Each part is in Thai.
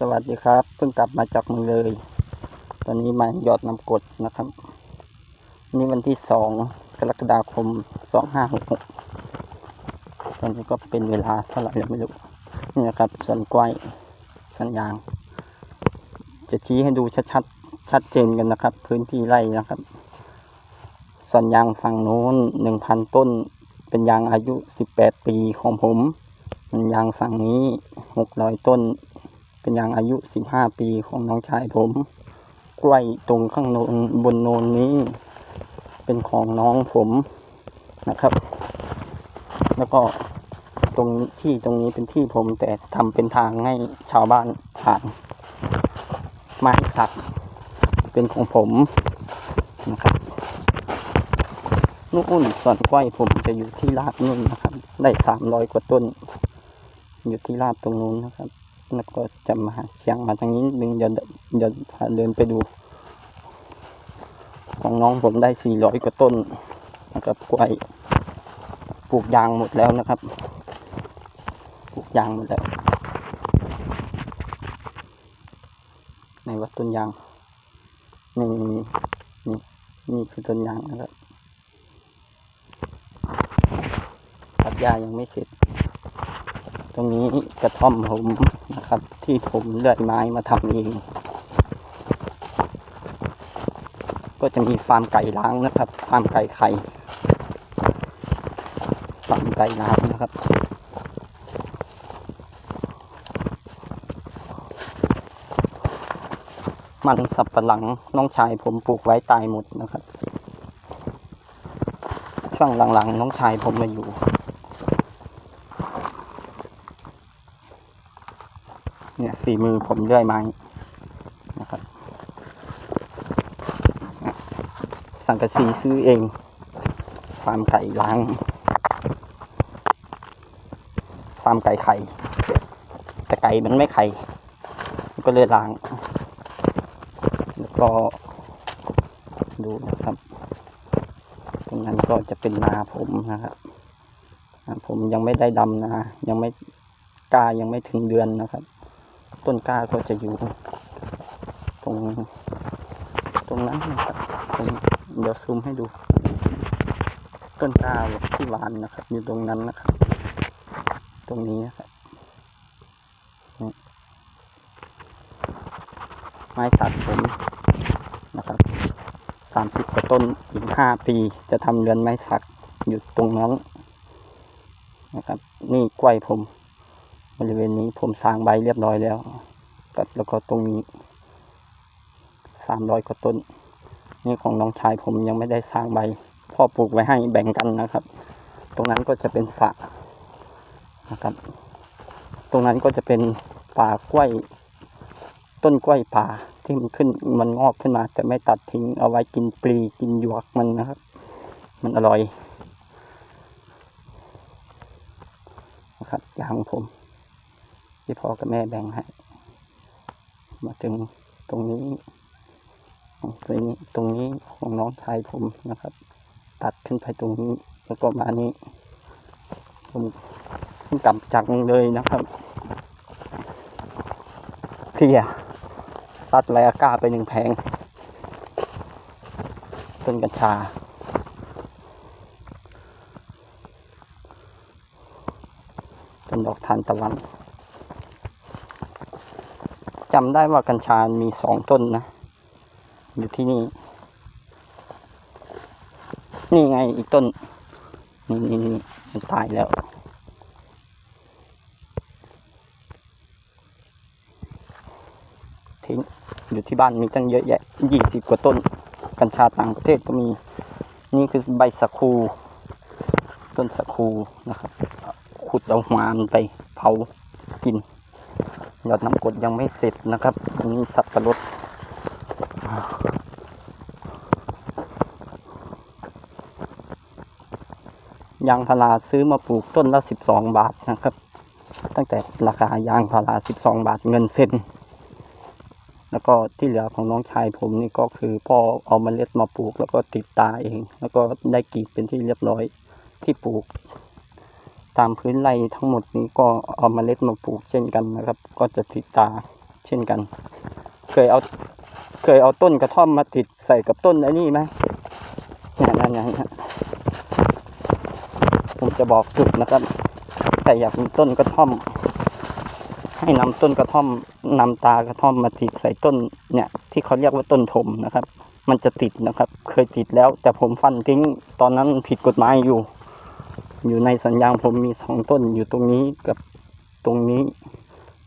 สวัสดีครับ เพิ่งกลับมาจากเมืองเลย ตอนนี้มาหยอดน้ำกดนะครับ นี่วันที่สองกรกฎาคมสองห้าหกหกตอนนี้ก็เป็นเวลาเท่าไหร่แล้วไม่รู้นี่นะครับสวนกล้วยสันยาง จะชี้ให้ดูชัดๆชัดเจนกันนะครับ พื้นที่ไร่นะครับสวนยางฝั่งโน้นหนึ่งพันต้น เป็นยางอายุสิบแปดปีของผมส่วนยางฝั่งนี้หกร้อยต้น เป็นยางอายุสิบห้าปีของน้องชายผม กล้วยตรงข้างโนนบนโนนนี้ เป็นของน้องผมนะครับ แล้วก็ตรงที่ตรงนี้เป็นที่ผมแต่ทำเป็นทางให้ชาวบ้านผ่านไม้สักเป็นของผมนะครับนู่นส่วนกล้วยผมจะอยู่ที่ลาดนู่นนะครับ ได้สามร้อยกว่าต้น อยู่ที่ลาดตรงนู้นนะครับ แล้วก็จะมาเชียงมาทางนี้นึงเดี๋ยวเดี๋ยวพาเดินไปดู ของน้องผมได้สี่ร้อยกว่าต้นนะครับกล้วยปลูกยางหมดแล้วนะครับปลูกยางหมดแล้ว ในวัดต้นยางนี่นี่นี่นี่คือต้นยางนะครับตัดหญ้ายังไม่เสร็จ ตรงนี้กระท่อมผมนะครับ ที่ผมเลื่อยไม้มาทำเองก็จะมีฟาร์มไก่ล้างนะครับ ฟาร์มไก่ไข่ ฟาร์มไก่ล้างนะครับ มันสับปะหลังน้องชายผมปลูกไว้ตายหมดนะครับ ช่วงหลังๆ น้องชายผมมาอยู่ เนี่ยฝีมือผมเลื่อยไม้นะครับสังกะสีซื้อเองฟาร์มไก่ล้างฟาร์มไก่ไข่ แต่ไก่มันไม่ไข่ ก็เลยล้าง แล้วก็ดูนะครับ ตรงนั้นก็จะเป็นนาผมนะครับผมยังไม่ได้ดำนายังไม่กล้ายังไม่ถึงเดือนนะครับ ต้นกล้าก็จะอยู่ตรงตรงนั้นนะครับเดี๋ยวซูมให้ดู ต้นกล้าที่หวานนะครับ อยู่ตรงนั้นนะครับ ตรงนี้นะครับไม้สักผมนะครับสามสิบกว่าต้นอีกห้าปี จะทำเรือนไม้สักอยู่ตรงนั้นนะครับ นี่กล้วยผม บริเวณนี้ผมสร้างใบเรียบร้อยแล้วครับแล้วก็ตรงนี้สามร้อยกว่าต้น นี่ของน้องชายผมยังไม่ได้สร้างใบ พ่อปลูกไว้ให้แบ่งกันนะครับ ตรงนั้นก็จะเป็นสระนะครับ ตรงนั้นก็จะเป็นป่ากล้วย ต้นกล้วยป่าที่มันขึ้นมันงอกขึ้นมา แต่ไม่ตัดทิ้งเอาไว้กินปลีกินหยวกมันนะครับ มันอร่อยนะครับยางผม ที่พ่อกับแม่แบ่งให้ มาถึงตรงนี้ ตรงนี้ตรงนี้ของน้องชายผมนะครับ ตัดขึ้นไปตรงนี้แล้วก็มานี้ ผมกลับจากเมืองเลยนะครับเคลียตัดไรอากาไปหนึ่งแผงต้นกัญชาต้นดอกทานตะวัน จำได้ว่ากัญชา มีสองต้นนะ อยู่ที่นี่ นี่ไงอีกต้น นี่นี่นี่มันตายแล้ว ทิ้ง อยู่ที่บ้านมีตั้งเยอะแยะยี่สิบกว่าต้น กัญชาต่างประเทศก็มี นี่คือใบสะคู ต้นสะคูนะครับ ขุดเอาหัวมันไปเผากิน ยอดน้ำกดยังไม่เสร็จนะครับอันนี้สับปะรดยางพาราซื้อมาปลูกต้นละสิบสองบาทนะครับ ตั้งแต่ราคายางพาราสิบสองบาทเงินเซ็นแล้วก็ที่เหลือของน้องชายผมนี่ก็คือพ่อเอาเมล็ดมาปลูก แล้วก็ติดตาเอง แล้วก็ได้กีดเป็นที่เรียบร้อยที่ปลูก ตามพื้นไร่ทั้งหมดนี้ก็เอามาเล็ดมาปลูกเช่นกันนะครับ ก็จะติดตาเช่นกัน เคยเอาเคยเอาต้นกระท่อมมาติดใส่กับต้นไอ้นี่ไหมเนี่ยนั่นไงฮะผมจะบอกจุดนะครับ แต่อยากมีต้นกระท่อม ให้นำต้นกระท่อมนำตากระท่อมมาติดใส่ต้นเนี่ย ที่เขาเรียกว่าต้นถมนะครับ มันจะติดนะครับ เคยติดแล้ว แต่ผมฟันทิ้งตอนนั้นผิดกฎหมายอยู่ อยู่ในสัญญาผมมีสองต้นอยู่ตรงนี้กับตรงนี้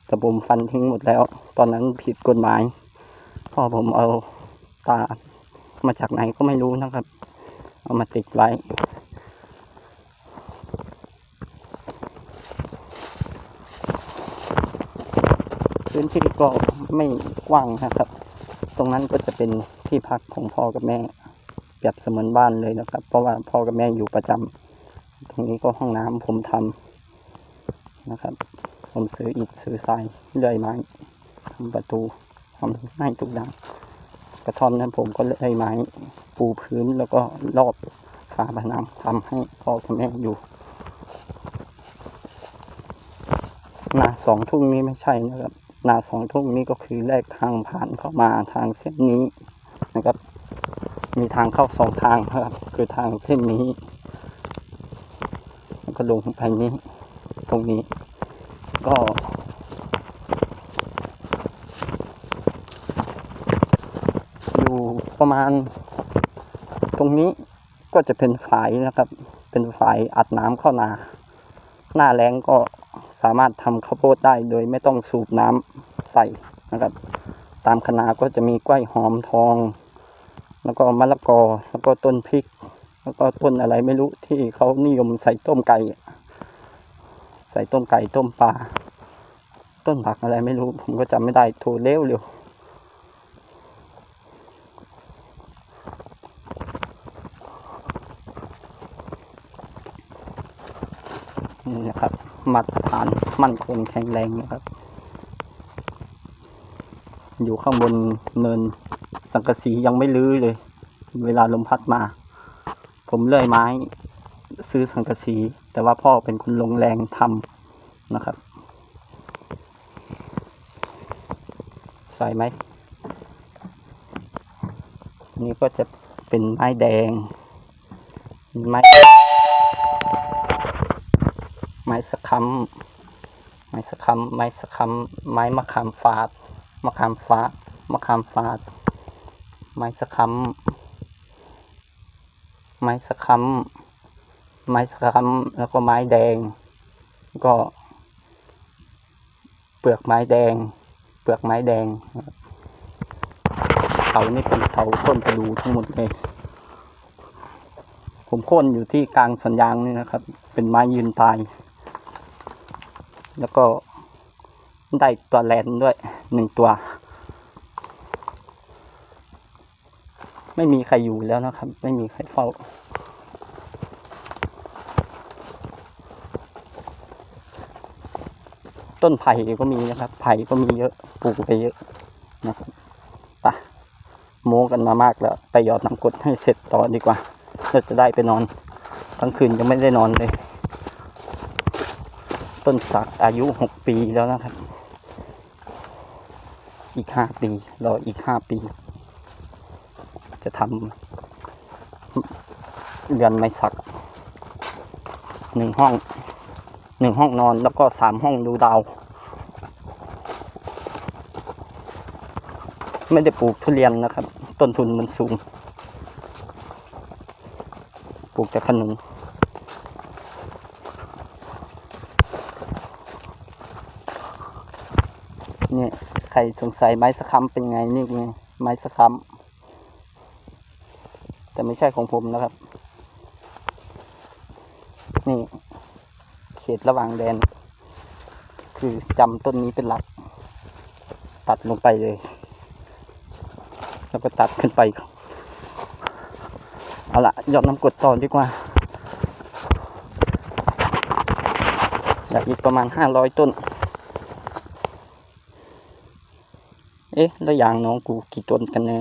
แต่ผมฟันทิ้งหมดแล้ว ตอนนั้นผิดกฎหมายพ่อผมเอาตามาจากไหนก็ไม่รู้นะครับ เอามาติดไว้ พื้นที่ก็ไม่กว้างนะครับ ตรงนั้นก็จะเป็นที่พักของพ่อกับแม่เปียบเสมือนบ้านเลยนะครับ เพราะว่าพ่อกับแม่อยู่ประจำ ตรงนี้ก็ห้องน้ำผมทำนะครับ ผมซื้ออิฐซื้อทรายเลื่อยไม้ทำประตูทำให้ทุกอย่างกระท่อมนั้นผมก็เลื่อยไม้ปูพื้นแล้วก็รอบฝาผนังทำให้พ่อกับแม่อยู่นาสองทุ่งนี้ไม่ใช่นะครับนาสองทุ่งนี้ก็คือแลกทางผ่านเข้ามาทางเส้นนี้นะครับ มีทางเข้าสองทางครับ คือทางเส้นนี้ แล้วก็ลงนี้ ตรงนี้ ก็ อยู่ประมาณ ตรงนี้ก็จะเป็นฝายนะครับ เป็นฝายอัดน้ำเข้านา หน้าแรงก็สามารถทำข้าวโพดได้โดยไม่ต้องสูบน้ำใส่นะครับ ตามคณะก็จะมีกล้วยหอมทอง แล้วก็มะละกอแล้วก็ต้นพริก แล้วก็ต้นอะไรไม่รู้ที่เขานิยมใส่ต้มไก่ใส่ต้มไก่ต้มปลาต้นผักอะไรไม่รู้ ผมก็จำไม่ได้โทรเร็วเร็วนี่นะครับมาตรฐานมั่นคงแข็งแรงนะครับ อยู่ข้างบนเนินสังกะสียังไม่ลื้อเลย เวลาลมพัดมา ผมเลื่อยไม้ ซื้อสังกะสี แต่ว่าพ่อเป็นคนลงแรงทำนะครับ ใส่ไหม นี่ก็จะเป็นไม้แดง ไม้ ไม้สะคำไม้สะคำไม้สะคำไม้มะขามฝาด มะขามฟ้ามะขามฝาด ไม้สะคำ ไม้สะคำไม้สะคำแล้วก็ไม้แดง ก็ เปลือกไม้แดง เปลือกไม้แดงเสานี่เป็นเสาต้นประดูทั้งหมดเลย ผมโค่นอยู่ที่กลางสวนยางนี่นะครับ เป็นไม้ยืนตาย แล้วก็ได้ตัวแลนด้วยหนึ่งตัว ไม่มีใครอยู่แล้วนะครับ ไม่มีใครเฝ้า ต้นไผ่ก็มีนะครับ ไผ่ก็มีเยอะปลูกไปเยอะนะครับปะโม้กันมามากแล้ว ไปหยอดน้ำกดให้เสร็จต่อดีกว่าเราจะได้ไปนอนทั้งคืนยังไม่ได้นอนเลย ต้นสักอายุหกปีแล้วนะครับ อีกห้าปีรออีกห้าปี จะทำเรือนไม้สักหนึ่งห้องหนึ่งห้องนอนแล้วก็สามห้องดูดาว ไม่ได้ปลูกทุเรียนนะครับ ต้นทุนมันสูง ปลูกแต่ขนุนเนี่ยใครสงสัยไม้สะคัมเป็นไงนี่ไงไม้สะคัม แต่ไม่ใช่ของผมนะครับ นี่เขตระหว่างแดน คือจำต้นนี้เป็นหลัก ตัดลงไปเลย แล้วก็ตัดขึ้นไป เอาละยอดน้ำกดต่อดีกว่า อยากอีกประมาณห้าร้อยต้น เอ๊ะ แล้วยางน้องกูกี่ต้นกันแน่